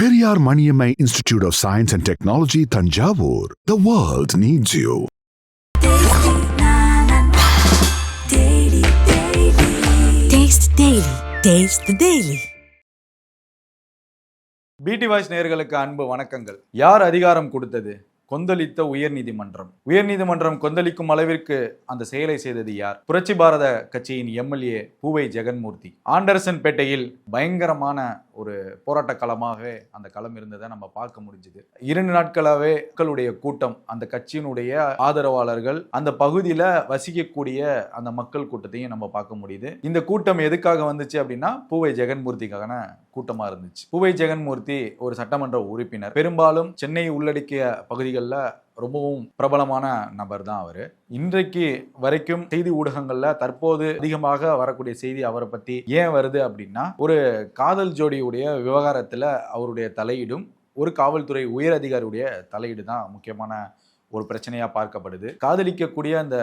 Periyar Maniammai Institute of Science and Technology, Tanjavur. The world needs you. Taste Daily. Taste the Daily. பிடி voice நேயர்களுக்கு அன்பு வணக்கங்கள் யார் அதிகாரம் கொடுத்தது கொந்தளித்த உயர்நீதிமன்றம் உயர்நீதிமன்றம் கொந்தளிக்கும் அளவிற்கு அந்த செயலை செய்தது யார் புரட்சி பாரத கட்சியின் எம்எல்ஏ பூவை ஜெகன்மூர்த்தி ஆண்டர்சன் பேட்டையில் பயங்கரமான ஒரு போராட்ட களமாக அந்த களம் இருந்ததை நம்ம பார்க்க முடிஞ்சுது. இரண்டு நாட்களாகவே மக்களுடைய கூட்டம் அந்த கட்சியினுடைய ஆதரவாளர்கள் அந்த பகுதியில் வசிக்கக்கூடிய அந்த மக்கள் கூட்டத்தையும் நம்ம பார்க்க முடியுது. இந்த கூட்டம் எதுக்காக வந்துச்சு அப்படின்னா பூவை ஜெகன்மூர்த்திக்கான கூட்டமா இருந்துச்சு. பூவை ஜெகன்மூர்த்தி ஒரு சட்டமன்ற உறுப்பினர். பெரும்பாலும் சென்னை உள்ளடக்கிய பகுதிகளில் ரொம்பவும் பிரபலமான நபர் தான் அவர். இன்றைக்கு வரைக்கும் செய்தி ஊடகங்களில் தற்போது அதிகமாக வரக்கூடிய செய்தி அவரை பற்றி ஏன் வருது அப்படின்னா ஒரு காதல் ஜோடியுடைய விவகாரத்தில் அவருடைய தலையீடும் ஒரு காவல்துறை உயர் அதிகாரியுடைய தலையீடு தான் முக்கியமான ஒரு பிரச்சனையாக பார்க்கப்படுது. காதலிக்கக்கூடிய அந்த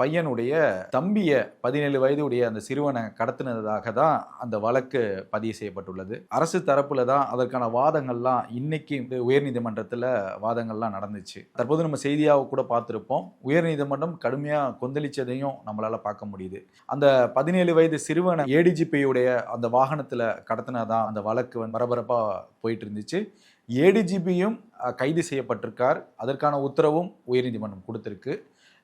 பையனுடைய தம்பிய பதினேழு வயதுடைய அந்த சிறுவனை கடத்தினதாக தான் அந்த வழக்கு பதிவு செய்யப்பட்டுள்ளது. அரசு தரப்புல தான் அதற்கான வாதங்கள்லாம் இன்னைக்கு உயர்நீதிமன்றத்தில் வாதங்கள்லாம் நடந்துச்சு. தற்போது நம்ம செய்தியாக கூட பார்த்துருப்போம். உயர்நீதிமன்றம் கடுமையாக கொந்தளிச்சதையும் நம்மளால் பார்க்க முடியுது. அந்த பதினேழு வயது சிறுவனை ஏடிஜிபியுடைய அந்த வாகனத்தில் கடத்தினதான் அந்த வழக்கு வந்து பரபரப்பாக போயிட்டு இருந்துச்சு ஏடிஜிபியும் கைது செய்யப்பட்டிருக்கார். அதற்கான உத்தரவும் உயர்நீதிமன்றம் கொடுத்துருக்கு.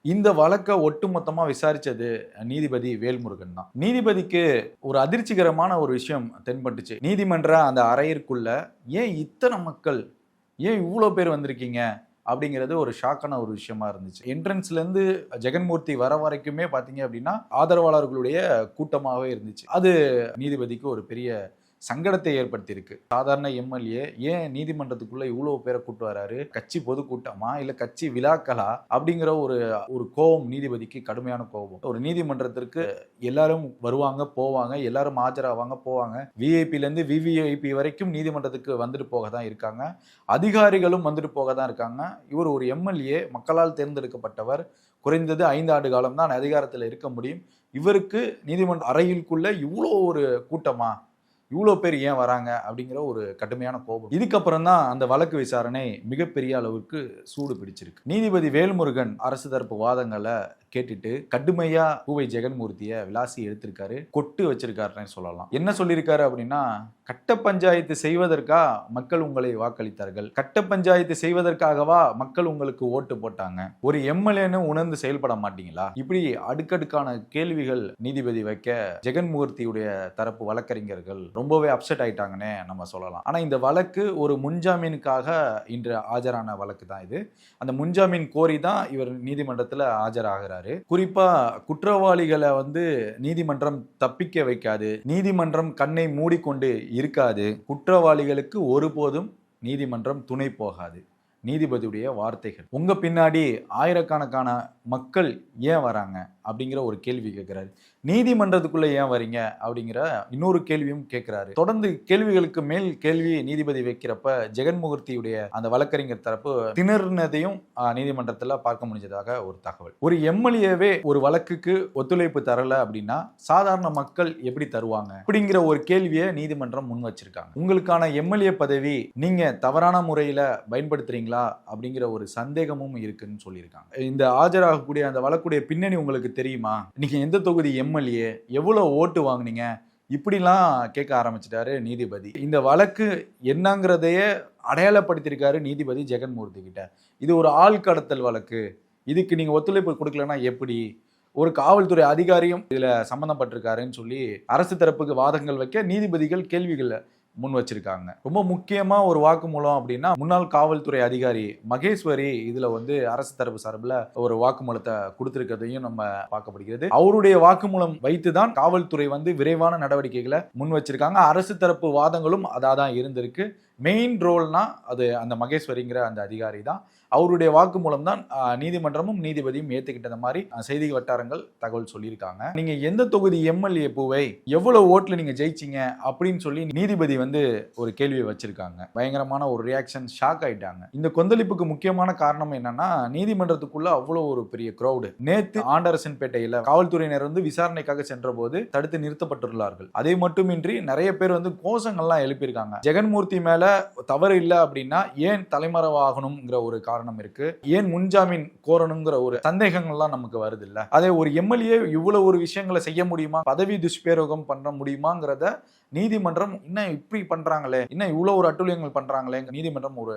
இந்த வழக்கை ஒட்டுமொத்தமாக விசாரித்தது நீதிபதி வேல்முருகன் தான். நீதிபதிக்கு ஒரு அதிர்ச்சிகரமான ஒரு விஷயம் தென்பட்டுச்சு. நீதிமன்ற அந்த அறையிற்குள்ள ஏன் இத்தனை மக்கள் ஏன் இவ்வளோ பேர் வந்திருக்கீங்க? அப்படிங்கிறது ஒரு ஷாக்கான ஒரு விஷயமா இருந்துச்சு. என்ட்ரன்ஸ்லேருந்து ஜெகன்மூர்த்தி வர வரைக்குமே பார்த்தீங்க அப்படின்னா ஆதரவாளர்களுடைய கூட்டமாகவே இருந்துச்சு. அது நீதிபதிக்கு ஒரு பெரிய சங்கடத்தை ஏற்படுத்தியிருக்கு. சாதாரண எம்எல்ஏ ஏன் நீதிமன்றத்துக்குள்ள இவ்வளோ பேரை கூட்டு வராரு? கட்சி பொதுக்கூட்டமா இல்ல கட்சி விழாக்களா? அப்படிங்கிற ஒரு ஒரு கோபம் நீதிபதிக்கு கடுமையான கோபம். ஒரு நீதிமன்றத்திற்கு எல்லாரும் வருவாங்க போவாங்க எல்லாரும் ஆஜராவாங்க போவாங்க. விஐபில இருந்து விவிஐபி வரைக்கும் நீதிமன்றத்துக்கு வந்துட்டு போக தான் இருக்காங்க. அதிகாரிகளும் வந்துட்டு போக தான் இருக்காங்க. இவர் ஒரு எம்எல்ஏ மக்களால் தேர்ந்தெடுக்கப்பட்டவர். குறைந்தது ஐந்து ஆண்டு காலம் தான் அதிகாரத்தில் இருக்க முடியும். இவருக்கு நீதிமன்ற அறையிலுக்குள்ள இவ்வளோ ஒரு கூட்டமா? இவ்வளோ பேர் ஏன் வராங்க அப்படிங்கிற ஒரு கடுமையான கோபம். இதுக்கப்புறம் தான் அந்த வழக்கு விசாரணை மிகப்பெரிய அளவுக்கு சூடு பிடிச்சிருக்கு. நீதிபதி வேல்முருகன் அரசு தரப்பு வாதங்களை கேட்டுட்டு கடுமையா பூவை ஜெகன்மூர்த்தியை விலாசி எடுத்திருக்காரு கொட்டு வச்சிருக்காருன்னு சொல்லலாம். என்ன சொல்லியிருக்காரு அப்படின்னா கட்ட பஞ்சாயத்து செய்வதற்கா மக்கள் உங்களை வாக்களித்தார்கள். கட்ட பஞ்சாயத்து செய்வதற்காகவா மக்கள் உங்களுக்கு ஓட்டு போட்டாங்க. ஒரு எம்எல்ஏன்னு உணர்ந்து செயல்பட மாட்டீங்களா? இப்படி அடுக்கடுக்கான கேள்விகள் நீதிபதி வைக்க ஜெகன்மூர்த்தியுடைய தரப்பு வழக்கறிஞர்கள் ரொம்பவே அப்செட் ஆயிட்டாங்கன்னே நம்ம சொல்லலாம். ஆனா இந்த வழக்கு ஒரு முன்ஜாமீனுக்காக இன்று ஆஜரான வழக்கு தான் இது. அந்த முன்ஜாமீன் கோரி தான் இவர் நீதிமன்றத்தில் ஆஜராகிறார். குறிப்பா குற்றவாளிகளை வந்து நீதிமன்றம் தப்பிக்க வைக்காது. நீதிமன்றம் கண்ணை மூடிக்கொண்டு இருக்காது. குற்றவாளிகளுக்கு ஒருபோதும் நீதிமன்றம் துணை போகாது. நீதிபதியுடைய வார்த்தைகள். உங்க பின்னாடி ஆயிரக்கணக்கான மக்கள் ஏன் வராங்க? அப்படிங்கிற ஒரு கேள்வி கேட்கிறாரு நீதிமன்றத்துக்குள்ள ஏன் வரீங்க? அப்படிங்கிற இன்னொரு கேள்வியும் கேட்கிறாரு தொடர்ந்து கேள்விகளுக்கு மேல் கேள்வி நீதிபதி வைக்கிறப்ப ஜெகன்மூர்த்தியுடைய அந்த வழக்கறிஞர் தரப்பு திணறினதையும் ஆஹ், நீதிமன்றத்துல பார்க்க முடிஞ்சதாக ஒரு தகவல். ஒரு எம்எல்ஏவே ஒரு வழக்குக்கு ஒத்துழைப்பு தரல அப்படின்னா சாதாரண மக்கள் எப்படி தருவாங்க? அப்படிங்கிற ஒரு கேள்வியை நீதிமன்றம் முன் வச்சிருக்காங்க. உங்களுக்கான எம்எல்ஏ பதவி நீங்க தவறான முறையில பயன்படுத்துறீங்களா அப்படிங்கிற ஒரு சந்தேகமும் இருக்குன்னு சொல்லியிருக்காங்க. இந்த ஆஜராகக்கூடிய அந்த வழக்குடைய பின்னணி உங்களுக்கு தெரியுமா? நீங்கள் எந்த தொகுதி எம்எல்ஏ எவ்வளோ ஓட்டு வாங்குனீங்க? இப்படிலாம் கேட்க ஆரம்பிச்சிட்டாரு நீதிபதி. இந்த வழக்கு என்னங்கிறதையே அடையாளப்படுத்தியிருக்காரு நீதிபதி ஜெகன்மூர்த்தி கிட்ட. இது ஒரு ஆள் கடத்தல் வழக்கு. இதுக்கு நீங்கள் ஒத்துழைப்பு கொடுக்கலன்னா எப்படி? ஒரு காவல்துறை அதிகாரியும் இதில் சம்மந்தப்பட்டிருக்காருன்னு சொல்லி அரசு தரப்புக்கு வாதங்கள் வைக்க நீதிபதிகள் கேள்விகளை முன் வச்சிருக்காங்க. ரொம்ப முக்கியமா ஒரு வாக்குமூலம் அப்படின்னா முன்னாள் காவல்துறை அதிகாரி மகேஸ்வரி இதுல வந்து அரசு தரப்பு சார்பில் ஒரு வாக்குமூலத்தை கொடுத்திருக்கிறதையும் நம்ம பார்க்கப்படுகிறது அவருடைய வாக்குமூலம் வைத்துதான் காவல்துறை வந்து விரைவான நடவடிக்கைகளை முன் வச்சிருக்காங்க. அரசு தரப்பு வாதங்களும் அதாக தான் இருந்திருக்கு. மெயின் ரோல்னா அது அந்த மகேஸ்வரிங்கிற அந்த அதிகாரி தான். அவருடைய வாக்கு மூலம் தான் நீதிமன்றமும் நீதிபதியும் ஏத்துக்கிட்ட மாதிரி செய்தி வட்டாரங்கள் தகவல் சொல்லியிருக்காங்க. நீங்க எந்த தொகுதி எம்எல்ஏ பூவை எவ்வளவு ஓட்டுல நீங்க ஜெயிச்சீங்க அப்படின்னு சொல்லி நீதிபதி வந்து ஒரு கேள்வியை வச்சிருக்காங்க. பயங்கரமான ஒரு ரியாக்ஷன் ஷாக் ஆயிட்டாங்க. இந்த கொந்தளிப்புக்கு முக்கியமான காரணம் என்னன்னா நீதிமன்றத்துக்குள்ள அவ்வளோ ஒரு பெரிய க்ரௌடு நேத்து ஆண்டரசன்பேட்டையில காவல்துறையினர் வந்து விசாரணைக்காக சென்றபோது தடுத்து நிறுத்தப்பட்டுள்ளார்கள். அதே மட்டுமின்றி நிறைய பேர் வந்து கோஷங்கள்லாம் எழுப்பியிருக்காங்க. ஜெகன்மூர்த்தி மேல தவறு இல்லை அப்படின்னா ஏன் தலைமறைவாகணுங்கிற ஒரு காரணம் இருக்கு. ஏன் முன்ஜாமீன் கோரணுங்கிற ஒரு சந்தேகங்கள்லாம் நமக்கு வருது இல்ல அதே ஒரு எம்எல்ஏ இவ்வளவு ஒரு விஷயங்களை செய்ய முடியுமா? பதவி துஷ்பிரயோகம் பண்ண முடியுமாங்கிறத நீதிமன்றம் இன்னும் இப்படி பண்றாங்களே இன்னும் இவ்வளவு ஒரு அட்டூழியங்கள் பண்றாங்களே நீதிமன்றம் ஒரு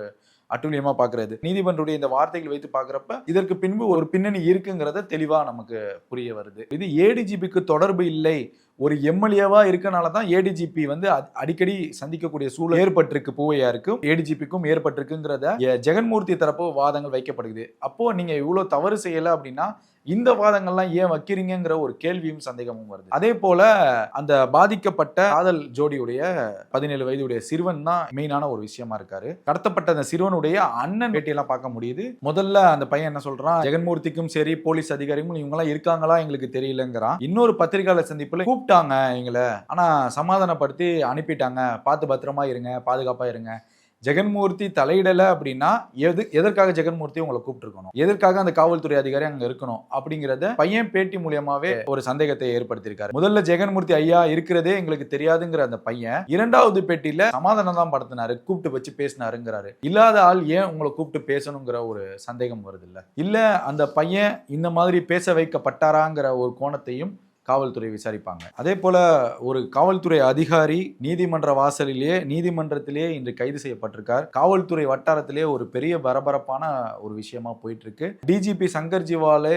அட்டூழியமா பாக்குறது. நீதிமன்றுடைய இந்த வார்த்தைகள் வைத்து பாக்குறப்ப இதற்கு பின்பு ஒரு பின்னணி இருக்குங்கிறத தெளிவா நமக்கு புரிய வருது. இது ஏடிஜிபிக்கு தொடர்பு இல்லை ஒரு எம்எல்ஏவா இருக்கனால தான் ஏடிஜிபி வந்து அடிக்கடி சந்திக்கக்கூடிய சூழல் ஏற்பட்டிருக்கு பூவையாருக்கும் ஏடிஜிபிக்கும் ஏற்பட்டிருக்குங்கிறத ஜெகன்மூர்த்தி தரப்பு வாதங்கள் வைக்கப்படுது அப்போ நீங்க இவ்வளவு தவறு செய்யல அப்படின்னா இந்த வாதங்கள்லாம் ஏன் வைக்கிறீங்கங்கிற ஒரு கேள்வியும் சந்தேகமும் வருது. அதே போல அந்த பாதிக்கப்பட்ட காதல் ஜோடியுடைய பதினேழு வயதுடைய சிறுவன் தான் மெயினான ஒரு விஷயமா இருக்காரு. கடத்தப்பட்ட அந்த சிறுவனுடைய அண்ணன் பேட்டியெல்லாம் பார்க்க முடியுது. முதல்ல அந்த பையன் என்ன சொல்றான்? ஜெகன்மூர்த்திக்கும் சரி போலீஸ் அதிகாரிகளும் இவங்க எல்லாம் இருக்காங்களா எங்களுக்கு தெரியலங்கிறான். இன்னொரு பத்திரிகையாளர் சந்திப்புல கூப்பிட்டாங்க எங்களை. ஆனால் சமாதானப்படுத்தி அனுப்பிட்டாங்க. பார்த்து பத்திரமா இருங்க பாதுகாப்பாக இருங்க. ஜெகன்மூர்த்தி தலையிடலை அப்படின்னா எது எதற்காக ஜெகன்மூர்த்தி உங்களை கூப்பிட்டுருக்கணும்? எதற்காக அந்த காவல்துறை அதிகாரி அங்கே இருக்கணும்? அப்படிங்கிறத பையன் பேட்டி மூலியமாவே ஒரு சந்தேகத்தை ஏற்படுத்தியிருக்காரு. முதல்ல ஜெகன்மூர்த்தி ஐயா இருக்கிறதே எங்களுக்கு தெரியாதுங்கிற அந்த பையன் இரண்டாவது பேட்டியில சமாதானம் தான் படுத்தினாரு கூப்பிட்டு வச்சு பேசினாருங்கிறாரு. இல்லாத ஆள் ஏன் உங்களை கூப்பிட்டு பேசணுங்கிற ஒரு சந்தேகம் வருது இல்லை இல்லை அந்த பையன் இந்த மாதிரி பேச வைக்கப்பட்டாராங்கிற ஒரு கோணத்தையும் காவல்துறை விசாரிப்பாங்க. அதே போல ஒரு காவல்துறை அதிகாரி நீதிமன்ற வாசலிலேயே நீதிமன்றத்திலேயே இன்று கைது செய்யப்பட்டிருக்கார். காவல்துறை வட்டாரத்திலேயே ஒரு பெரிய பரபரப்பான ஒரு விஷயமா போயிட்டு இருக்கு டிஜிபி சங்கர் ஜிவாலே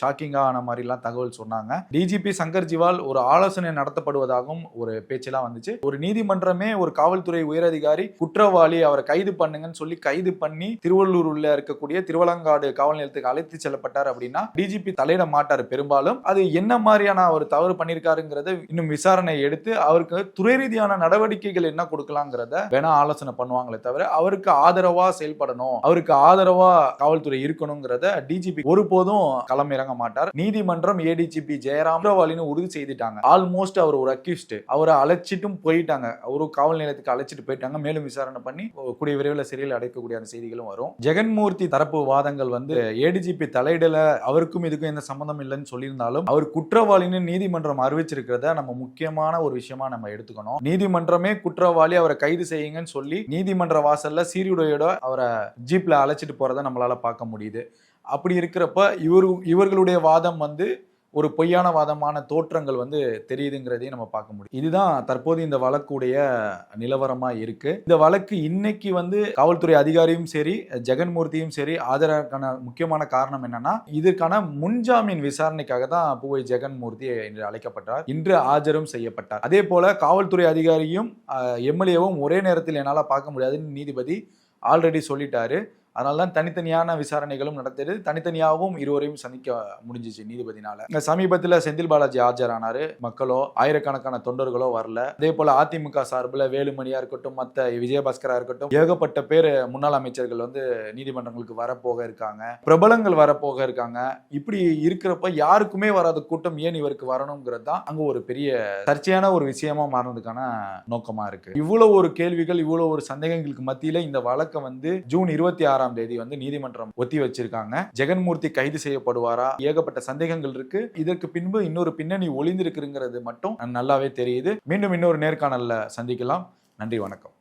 ஷாக்கிங்கா ஆன மாதிரிலாம் தகவல் சொன்னாங்க. டிஜிபி சங்கர் ஜிவால் ஒரு ஆலோசனை நடத்தப்படுவதாகவும் ஒரு பேச்செல்லாம் வந்துச்சு. ஒரு நீதிமன்றமே ஒரு காவல்துறை உயரதிகாரி குற்றவாளி அவரை கைது பண்ணுங்கன்னு சொல்லி கைது பண்ணி திருவள்ளூர் உள்ள இருக்கக்கூடிய திருவலங்காடு காவல் நிலையத்துக்கு அழைத்து செல்லப்பட்டார் அப்படின்னா டிஜிபி தலையிட மாட்டார் பெரும்பாலும். அது என்ன மாதிரியான அவர் தவறு பண்ணியிருக்காருங்கிறத இன்னும் விசாரணை எடுத்து அவருக்கு துறை ரீதியான நடவடிக்கைகள் என்ன கொடுக்கலாங்கிறத வேணா ஆலோசனை பண்ணுவாங்களே தவிர அவருக்கு ஆதரவா செயல்படணும் அவருக்கு ஆதரவா காவல்துறை இருக்கணுங்கிறத டிஜிபி ஒருபோதும் களம் இறங்க மாட்டார். நீதிமன்றம் ஏடிஜிபி ஜெயராம் குற்றவாளின்னு உறுதி செய்துட்டாங்க. ஆல்மோஸ்ட் அவர் ஒரு அக்யூஸ்ட் அவரை அழைச்சிட்டும் போயிட்டாங்க. அவரு காவல் நிலையத்துக்கு அழைச்சிட்டு போயிட்டாங்க. மேலும் விசாரணை பண்ணி கூடிய விரைவில் சிறையில் அடைக்கக்கூடிய அந்த செய்திகளும் வரும். ஜெகன்மூர்த்தி தரப்பு வாதங்கள் வந்து ஏடிஜிபி தலையிடல அவருக்கும் இதுக்கும் எந்த சம்மந்தம் இல்லைன்னு சொல்லியிருந்தாலும் அவர் குற்றவாளின்னு நீதிமன்றம் அறிவிச்சிருக்கிறத நம்ம முக்கியமான ஒரு விஷயமா நம்ம எடுத்துக்கணும். நீதிமன்றமே குற்றவாளி அவரை கைது செய்யுங்கன்னு சொல்லி நீதிமன்ற வாசல்ல சீருடையோட அவரை ஜீப்ல அழைச்சிட்டு போறதை நம்மளால பார்க்க முடியுது. அப்படி இருக்கிறப்ப இவர் இவர்களுடைய வாதம் வந்து ஒரு பொய்யான வாதமான தோற்றங்கள் வந்து தெரியுதுங்கிறதையும் நம்ம பார்க்க முடியும். இதுதான் தற்போது இந்த வழக்குடைய நிலவரமா இருக்கு. இந்த வழக்கு இன்னைக்கு வந்து காவல்துறை அதிகாரியும் சரி ஜெகன்மூர்த்தியும் சரி ஆஜராக்கான முக்கியமான காரணம் என்னன்னா இதற்கான முன்ஜாமீன் விசாரணைக்காக தான் பூவை ஜெகன்மூர்த்தி இன்று அழைக்கப்பட்டார். இன்று ஆஜரும் செய்யப்பட்டார். அதே போல காவல்துறை அதிகாரியும் எம்எல்ஏவும் ஒரே நேரத்தில் என்னால் பார்க்க முடியாதுன்னு நீதிபதி ஆல்ரெடி சொல்லிட்டாரு. அதனால தான் தனித்தனியான விசாரணைகளும் நடத்தியது. தனித்தனியாகவும் இருவரையும் சந்திக்க முடிஞ்சிச்சு நீதிபதினால. இங்க சமீபத்தில் செந்தில் பாலாஜி ஆஜரானாரு. மக்களோ ஆயிரக்கணக்கான தொண்டர்களோ வரல. அதே போல அதிமுக சார்பில் வேலுமணியா இருக்கட்டும் மற்ற விஜயபாஸ்கரா இருக்கட்டும் ஏகப்பட்ட பேர் முன்னாள் அமைச்சர்கள் வந்து நீதிமன்றங்களுக்கு வரப்போக இருக்காங்க. பிரபலங்கள் வரப்போக இருக்காங்க. இப்படி இருக்கிறப்ப யாருக்குமே வராத கூட்டம் ஏன் இவருக்கு வரணுங்கிறது தான் அங்கே ஒரு பெரிய சர்ச்சையான ஒரு விஷயமா மாறினதுக்கான நோக்கமா இருக்கு. இவ்வளவு ஒரு கேள்விகள் இவ்வளவு ஒரு சந்தேகங்களுக்கு மத்தியில இந்த வழக்கை வந்து ஜூன் இருபத்தி ஆறு ஆறாம் தேதி வந்து நீதிமன்றம் ஒத்தி வச்சிருக்காங்க. ஜெகன்மூர்த்தி கைது செய்யப்படுவாரா? ஏகப்பட்ட சந்தேகங்கள் இருக்கு. இதற்கு பின்பு இன்னொரு பின்னணி ஒளிந்திருக்குங்கிறது மட்டும் நல்லாவே தெரியுது. மீண்டும் இன்னொரு நேர்காணல்ல சந்திக்கலாம். நன்றி வணக்கம்.